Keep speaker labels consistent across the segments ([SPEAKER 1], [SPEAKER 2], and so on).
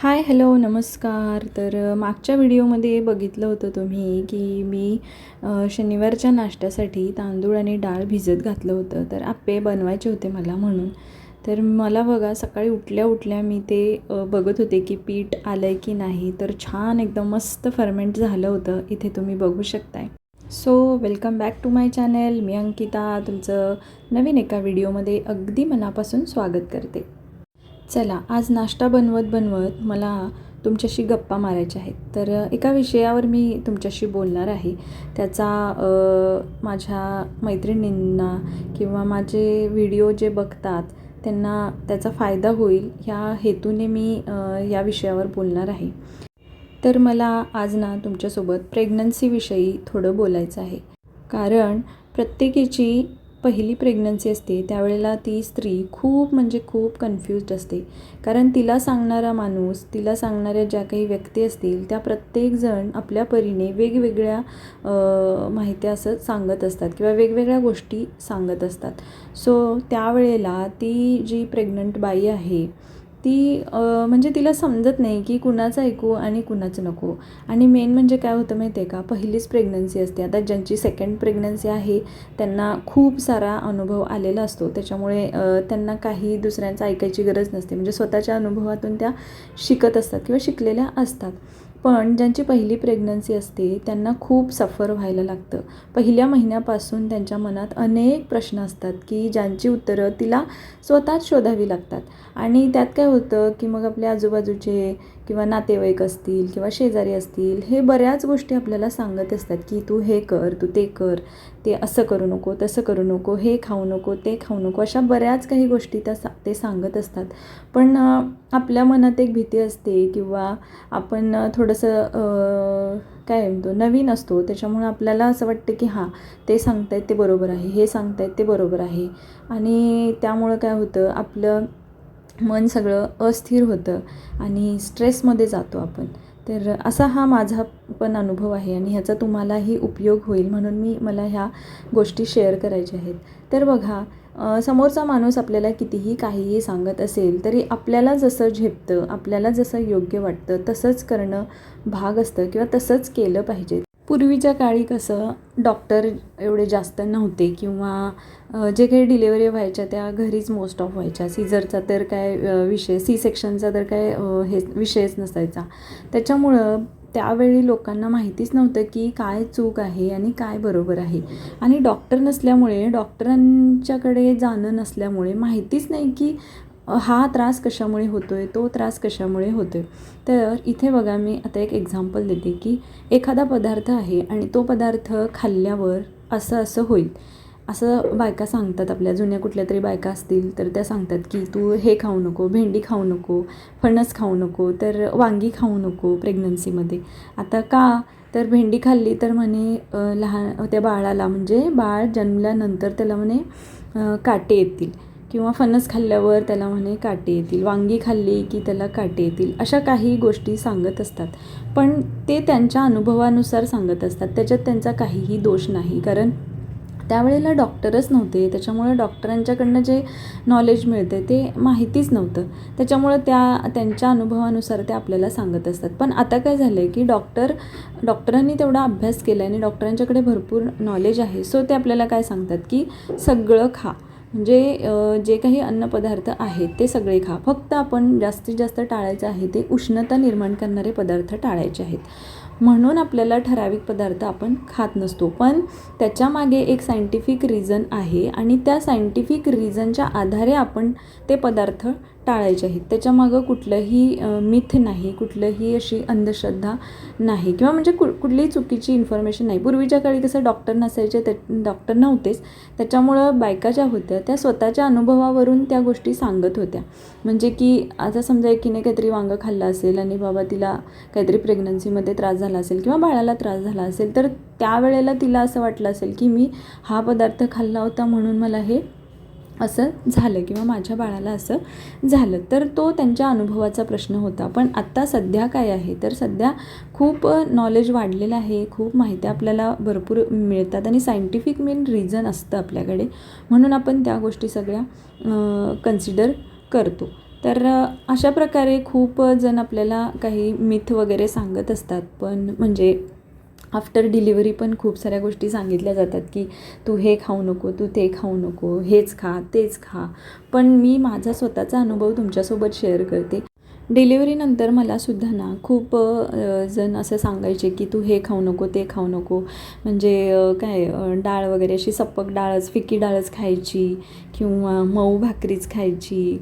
[SPEAKER 1] Hi hello नमस्कार. तर मागच्या व्हिडिओमध्ये बघितलं होतं तुम्ही की मी शनिवारच्या नाश्त्यासाठी तांदूळ आणि डाळ भिजत घातलं होतं. तर आप्पे बनवायचे होते मला म्हणून. तर मला बघा सकाळी उठल्या उठल्या मी ते बघत होते की पीठ आलं आहे की नाही. तर छान एकदम मस्त फर्मेंट झालं होतं. इथे तुम्ही बघू शकताय. So welcome back to my channel मी अंकिता. तुमचं नवीन एका व्हिडिओमध्ये अगदी मनापासून स्वागत करते. चला आज नाश्ता बनवत बनवत मला तुमच्याशी गप्पा मारायच्या आहेत. तर एका विषयावर मी तुमच्याशी बोलणार आहे. त्याचा माझ्या मैत्रिणींना किंवा माझे व्हिडिओ जे बघतात त्यांना त्याचा फायदा होईल ह्या हेतूने मी या विषयावर बोलणार आहे. तर मला आज ना तुमच्यासोबत प्रेग्नन्सीविषयी थोडं बोलायचं आहे. कारण प्रत्येकीची पहिली प्रेग्नन्सी असते त्यावेळेला ती स्त्री खूप म्हणजे खूप कन्फ्युज्ड असते. कारण तिला सांगणारा माणूस तिला सांगणाऱ्या ज्या काही व्यक्ती असतील त्या प्रत्येकजण आपल्या परीने वेगवेगळ्या माहिती असं सांगत असतात किंवा वेगवेगळ्या गोष्टी सांगत असतात. सो त्यावेळेला ती जी प्रेग्नंट बाई आहे ती म्हणजे तिला समजत नाही की कुणाचं ऐकू आणि कुणाचं नको. आणि मेन म्हणजे काय होतं माहिती आहे का? पहिलीच प्रेग्नन्सी असते. आता ज्यांची सेकंड प्रेग्नन्सी आहे त्यांना खूप सारा अनुभव आलेला असतो. त्याच्यामुळे त्यांना काही दुसऱ्यांचं ऐकायची गरज नसते. म्हणजे स्वतःच्या अनुभवातून त्या शिकत असतात किंवा शिकलेल्या असतात. पण ज्यांची पहिली प्रेग्नन्सी असते त्यांना खूप सफर व्हायला लागतं. पहिल्या महिन्यापासून त्यांच्या मनात अनेक प्रश्न असतात की ज्यांची उत्तरं तिला स्वतःच शोधावी लागतात. आणि त्यात काय होतं की मग आपल्या आजूबाजूचे किंवा नातेवाईक असतील किंवा शेजारी असतील हे बऱ्याच गोष्टी आपल्याला सांगत असतात की तू हे कर तू ते कर ते असं करू नको तसं करू नको हे खाऊ नको ते खाऊ नको अशा बऱ्याच काही गोष्टी त्या सा ते सांगत असतात. पण आपल्या मनात एक भीती असते किंवा आपण थोडंसं काय म्हणतो नवीन असतो त्याच्यामुळं आपल्याला असं वाटतं की हां ते सांगतायत ते बरोबर आहे हे सांगतायत ते बरोबर आहे. आणि त्यामुळं काय होतं आपलं मन सगळं अस्थिर होतं आणि स्ट्रेसमध्ये जातो आपण. तर असा हा माझा पण अनुभव आहे आणि ह्याचा तुम्हालाही उपयोग होईल म्हणून मी मला ह्या गोष्टी शेअर करायच्या आहेत. तर बघा समोरचा माणूस आपल्याला कितीही काहीही सांगत असेल तरी आपल्याला जसं झेपतं आपल्याला जसं योग्य वाटतं तसंच करणं भाग असतं किंवा तसंच केलं पाहिजे. पूर्वीच्या काळी कसं डॉक्टर एवढे जास्त नव्हते किंवा जे काही डिलेवरी व्हायच्या त्या घरीच मोस्ट ऑफ व्हायच्या. सीझरचा तर काय विषय सी सेक्शनचा तर काय हे विषयच नसायचा. त्याच्यामुळं त्यावेळी लोकांना माहितीच नव्हतं की काय चूक आहे आणि काय बरोबर आहे. आणि डॉक्टर नसल्यामुळे डॉक्टरांच्याकडे जाणं नसल्यामुळे माहितीच नाही की हा त्रास कशामुळे होतो आहे तो त्रास कशामुळे होतो आहे तर इथे बघा मी आता एक एक्झाम्पल देते की एखादा पदार्थ आहे आणि तो पदार्थ खाल्ल्यावर असं असं होईल. असं बायका सांगतात आपल्या जुन्या कुठल्या तरी बायका असतील तर त्या सांगतात की तू हे खाऊ नको भेंडी खाऊ नको फणस खाऊ नको तर वांगी खाऊ नको प्रेग्नन्सीमध्ये आता का? तर भेंडी खाल्ली तर म्हणे लहान त्या बाळाला म्हणजे बाळ जन्मल्यानंतर त्याला म्हणे काटे येतील. किंवा फणस खाल्ल्यावर त्याला म्हणे काटे येतील वांगी खाल्ली की त्याला काटे येतील अशा काही गोष्टी सांगत असतात. पण ते त्यांच्या अनुभवानुसार सांगत असतात. त्याच्यात त्यांचा काहीही दोष नाही. कारण त्यावेळेला डॉक्टरच नव्हते. त्याच्यामुळे डॉक्टरांच्याकडनं जे नॉलेज मिळते ते माहितीच नव्हतं. त्याच्यामुळं त्या त्यांच्या अनुभवानुसार ते आपल्याला सांगत असतात. पण आता काय झालं आहे की डॉक्टर डॉक्टरांनी तेवढा अभ्यास केला आणि डॉक्टरांच्याकडे भरपूर नॉलेज आहे. सो ते आपल्याला काय सांगतात की सगळं खा. म्हणजे जे काही अन्नपदार्थ आहेत ते सगळे खा. फक्त आपण जास्तीत जास्त टाळायचं आहे ते उष्णता निर्माण करणारे पदार्थ टाळायचे आहेत. म्हणून आपल्याला ठराविक पदार्थ आपण खात नसतो. पण त्याच्यामागे एक सायंटिफिक रिझन आहे आणि त्या सायंटिफिक रिझनच्या आधारे आपण ते पदार्थ टाळायचे आहेत. त्याच्यामागं कुठलंही मिथ नाही कुठलंही अशी अंधश्रद्धा नाही. किंवा म्हणजे कु कुठलीही चुकीची इन्फॉर्मेशन नाही. पूर्वीच्या काळी कसं डॉक्टर नसायचे त्या डॉक्टर नव्हतेच. त्याच्यामुळं बायका ज्या होत्या त्या स्वतःच्या अनुभवावरून त्या गोष्टी सांगत होत्या. म्हणजे की आता समजा एकीने काहीतरी वांगं खाल्लं असेल आणि बाबा तिला काहीतरी प्रेग्नन्सीमध्ये त्रास झाला असेल किंवा बाळाला त्रास झाला असेल तर त्यावेळेला तिला असं वाटलं असेल की मी हा पदार्थ खाल्ला होता म्हणून मला हे असं झालं किंवा माझ्या बाळाला असं झालं. तर तो त्यांच्या अनुभवाचा प्रश्न होता. पण आत्ता सध्या काय आहे? तर सध्या खूप नॉलेज वाढलेलं आहे. खूप माहिती आपल्याला भरपूर मिळतात आणि सायंटिफिक मेन रिझन असतं आपल्याकडे. म्हणून आपण त्या गोष्टी सगळ्या कन्सिडर करतो. तर अशा प्रकारे खूप जण आपल्याला काही मिथ वगैरे सांगत असतात. पण म्हणजे आफ्टर डिलिव्हरी पण खूप साऱ्या गोष्टी सांगितल्या जातात की तू हे खाऊ नको तू ते खाऊ नको हेच खा तेच खा. पण मी माझा स्वतःचा अनुभव तुमच्यासोबत शेअर करते. डिलिव्हरीनंतर मलासुद्धा ना खूप जण असं सांगायचे की तू हे खाऊ नको ते खाऊ नको. म्हणजे काय डाळ वगैरे अशी सप्पक डाळच फिकी डाळच खायची किंवा मऊ भाकरीच खायची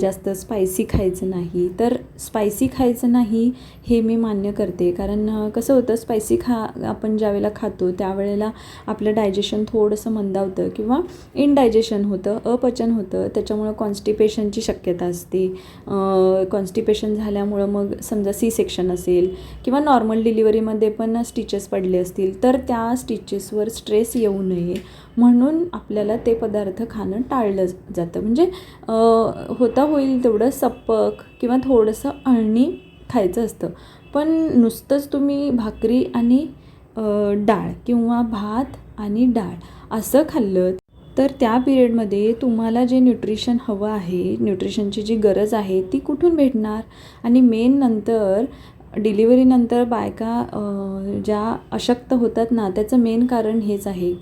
[SPEAKER 1] जास्त स्पायसी खायचं नाही. तर स्पायसी खायचं नाही हे मी मान्य करते. कारण कसं होतं स्पायसी खा आपण ज्यावेळेला खातो त्यावेळेला आपलं डायजेशन थोडंसं मंदावतं किंवा इनडायजेशन होतं अपचन होतं. त्याच्यामुळं कॉन्स्टिपेशनची शक्यता असते. कॉन्स्टिपेशन झाल्यामुळं मग समजा सी सेक्शन असेल किंवा नॉर्मल डिलिव्हरीमध्ये पण स्टिचेस पडले असतील तर त्या स्टिचेसवर स्ट्रेस येऊ नये. म्हणून आपल्याला ते पदार्थ खाणं टाळलं जातं. म्हणजे होता होईल तेवढं सप्पक किंवा थोडंसं अळणी खायचं असतं. पण नुसतंच तुम्ही भाकरी आणि डाळ किंवा भात आणि डाळ असं खाल्लं तर त्या पिरियडमध्ये तुम्हाला जे न्यूट्रिशन हवं आहे न्यूट्रिशनची जी गरज आहे ती कुठून भेटणार? आणि मेन नंतर डिलिव्हरीनंतर बायका ज्या अशक्त होतात ना त्याचं मेन कारण हेच आहे.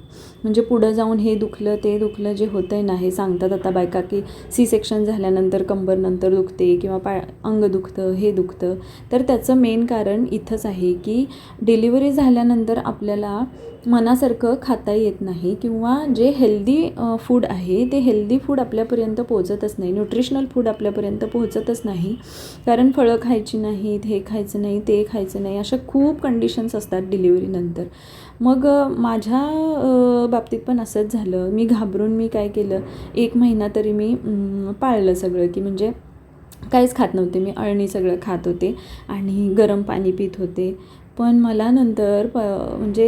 [SPEAKER 1] म्हणजे पुढं जाऊन हे दुखलं ते दुखलं जे होतं आहे ना हे सांगतात आता बायका की सी सेक्शन झाल्यानंतर कंबर नंतर दुखते किंवा पाय अंग दुखतं हे दुखतं. तर त्याचं मेन कारण इथंच आहे की डिलिव्हरी झाल्यानंतर आपल्याला मनासारखं खाता येत नाही किंवा जे हेल्दी फूड आहे ते हेल्दी फूड आपल्यापर्यंत पोहोचतच नाही. न्यूट्रिशनल फूड आपल्यापर्यंत पोहोचतच नाही. कारण फळं खायची नाहीत हे खायचं नाही ते खायचं नाही अशा खूप कंडिशन्स असतात डिलिव्हरीनंतर मग माझ्या बाबतीत पण असंच झालं. मी घाबरून मी काय केलं? एक महिना तरी मी पाळलं सगळं की म्हणजे काहीच खात नव्हते. मी अळणी सगळं खात होते आणि गरम पाणी पित होते. पण मला नंतर प म्हणजे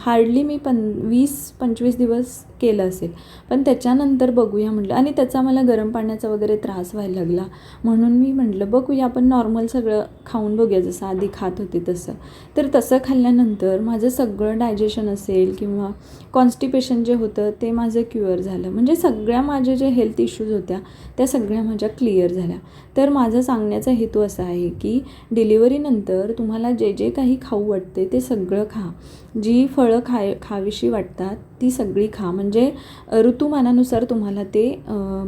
[SPEAKER 1] हार्डली मी पण वीस पंचवीस दिवस केलं असेल. पण त्याच्यानंतर बघूया म्हटलं. आणि त्याचा मला गरम पाण्याचा वगैरे त्रास व्हायला लागला. म्हणून मी म्हटलं बघूया आपण नॉर्मल सगळं खाऊन बघूया. जसं आधी खात होते तसं. तर तसं खाल्ल्यानंतर माझं सगळं डायजेशन असेल किंवा कॉन्स्टिपेशन जे होतं ते माझं क्युअर झालं. म्हणजे सगळ्या माझ्या जे हेल्थ इश्यूज होत्या त्या सगळ्या माझ्या क्लिअर झाल्या. तर माझा सांगण्याचा हेतू असा आहे की डिलिव्हरीनंतर तुम्हाला जे जे काही खाऊ वाटते ते सगळं खा. जी फळं खाय खावीशी वाटतात ती सगळी खा. म्हणजे म्हणजे ऋतुमानानुसार तुम्हाला ते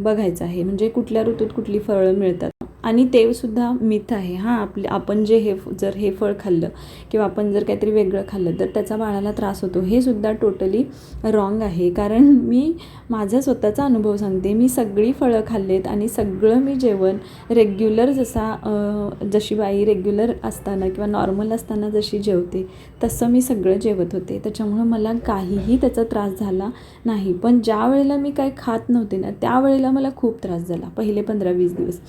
[SPEAKER 1] बघायचं आहे. म्हणजे कुठल्या ऋतूत कुठली फळं मिळतात. आणि तेसुद्धा मिथ आहे. हां आपले आपण जे हे जर हे फळ खाल्लं किंवा आपण जर काहीतरी वेगळं खाल्लं तर त्याचा बाळाला त्रास होतो. हे सुद्धा टोटली रॉंग आहे. कारण मी माझा स्वतःचा अनुभव सांगते. मी सगळी फळं खाल्लेत आणि सगळं मी जेवण रेग्युलर जसा जशी बाई रेग्युलर असताना किंवा नॉर्मल असताना जशी जेवते तसं मी सगळं जेवत होते. त्याच्यामुळं मला काहीही त्याचा त्रास झाला नाही. पण ज्या वेळेला मी काय खात नव्हते ना त्यावेळेला मला खूप त्रास झाला. पहिले पंधरा वीस दिवस.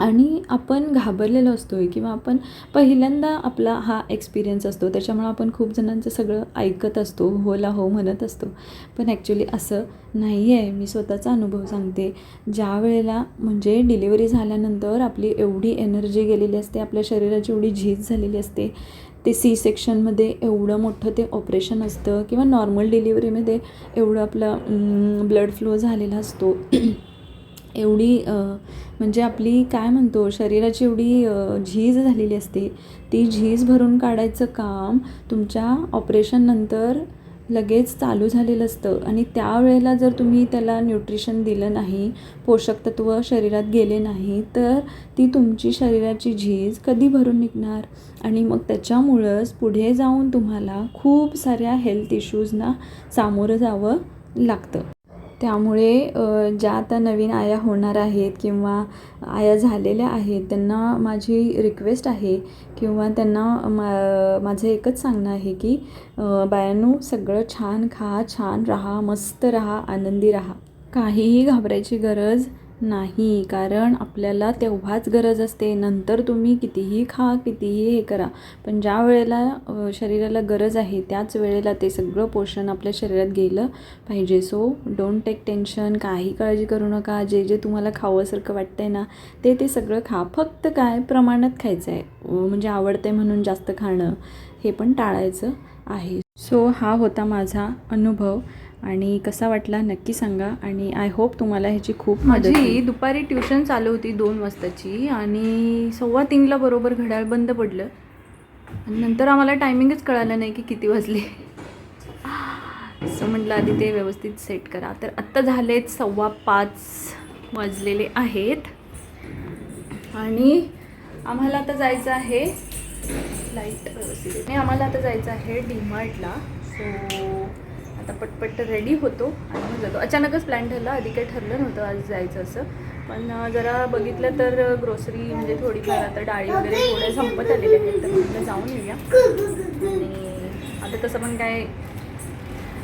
[SPEAKER 1] आणि आपण घाबरलेलो असतो आहे किंवा आपण पहिल्यांदा आपला हा एक्सपिरियन्स असतो. त्याच्यामुळं आपण खूप जणांचं सगळं ऐकत असतो होला हो म्हणत असतो. पण ॲक्च्युली असं नाही आहे मी स्वतःचा अनुभव सांगते. ज्या वेळेला म्हणजे डिलिव्हरी झाल्यानंतर आपली एवढी एनर्जी गेलेली असते आपल्या शरीराची एवढी झीज झालेली असते ते सी सेक्शनमध्ये एवढं मोठं ते ऑपरेशन असतं किंवा नॉर्मल डिलिव्हरीमध्ये एवढं आपलं ब्लड फ्लो झालेला असतो. एवढी म्हणजे आपली काय म्हणतो शरीराची एवढी झीज झालेली असते ती झीज भरून काढायचं काम तुमच्या ऑपरेशननंतर लगेच चालू झालेलं असतं. आणि त्यावेळेला जर तुम्ही त्याला न्यूट्रिशन दिलं नाही पोषक तत्व शरीरात गेले नाही तर ती तुमची शरीराची झीज कधी भरून निघणार? आणि मग त्याच्यामुळंच पुढे जाऊन तुम्हाला खूप साऱ्या हेल्थ इश्यूजना सामोरं जावं लागतं. त्यामुळे ज्या आता नवीन आया होणार आहेत किंवा आया झालेल्या आहेत त्यांना माझी रिक्वेस्ट आहे किंवा त्यांना मा माझं एकच सांगणं आहे की अ, बायांनो सगळं छान खा छान राहा मस्त राहा आनंदी राहा. काहीही घाबरायची गरज नाही कारण आपल्याला तेव्हाच गरज असते. नंतर तुम्ही कितीही खा कितीही हे करा पण ज्या वेळेला शरीराला गरज आहे त्याच वेळेला ते सगळं पोषण आपल्या शरीरात गेलं पाहिजे. सो डोंट टेक टेन्शन काही काळजी करू नका. जे जे तुम्हाला खावंसारखं वाटतंय ना ते ते सगळं खा. फक्त काय? प्रमाणात खायचं आहे म्हणजे आवडतंय म्हणून जास्त खाणं हे पण टाळायचं आहे. सो हा होता माझा अनुभव. आणि कसा वाटला नक्की सांगा. आणि आय होप तुम्हाला ह्याची खूप माझी दुपारी ट्युशन चालू होती दोन वाजताची आणि सव्वा तीनला बरोबर घड्याळ बंद पडलं. आणि नंतर आम्हाला टायमिंगच कळालं नाही की किती वाजले. असं म्हटलं आधी ते व्यवस्थित सेट करा. तर आत्ता झालेत सव्वा पाच वाजलेले आहेत. आणि आम्हाला आता जायचं आहे. लाइट व्यवस्थित आम्हाला आता जायचं आहे डीमार्टला सो आता पटपट रेडी होतो आणि मग जातो. अचानकच प्लॅन ठरला आधी काही ठरलं नव्हतं आज जायचं असं. पण जरा बघितलं तर ग्रोसरी म्हणजे थोडीफार आता डाळी वगैरे थोड्या संपत आलेल्या आहेत. तर म्हटलं जाऊन येऊया. आणि आता तसं पण काय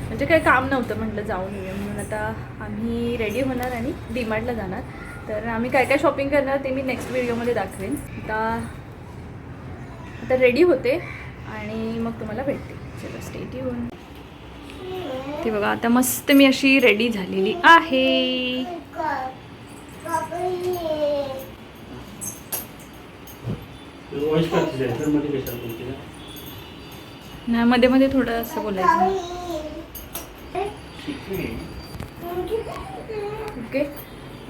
[SPEAKER 1] म्हणजे काही काम नव्हतं म्हटलं जाऊन येऊया. म्हणून आता आम्ही रेडी होणार आणि डीमार्टला जाणार. तर आम्ही काय काय शॉपिंग करणार ते मी नेक्स्ट व्हिडिओमध्ये दाखवेन. आता आता रेडी होते आणि मग तुम्हाला भेटते. चलो स्टेट येऊन ते बघा आता मस्त मी अशी रेडी झालेली आहे? नाही मध्ये मध्ये थोडं असं बोलायचं. ओके.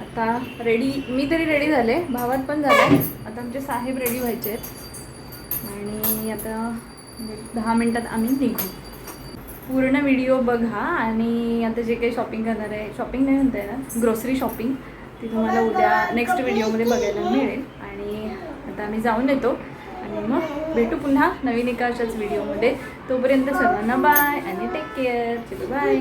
[SPEAKER 1] आता रेडी मी तरी रेडी झाले भावात पण झाले. आता आमचे साहेब रेडी व्हायचे आहेत. आणि आता दहा मिनटात आम्ही निघू. पूर्ण व्हिडिओ बघा आणि आता जे काही शॉपिंग करणार आहे शॉपिंग नाही म्हणता येणार ग्रोसरी शॉपिंग ती तुम्हाला उद्या नेक्स्ट व्हिडिओमध्ये बघायला मिळेल. आणि आता आम्ही जाऊन येतो. आणि मग भेटू पुन्हा नवीन एका अशाच व्हिडिओमध्ये तोपर्यंत सर्वांना बाय आणि टेक केअर चलो बाय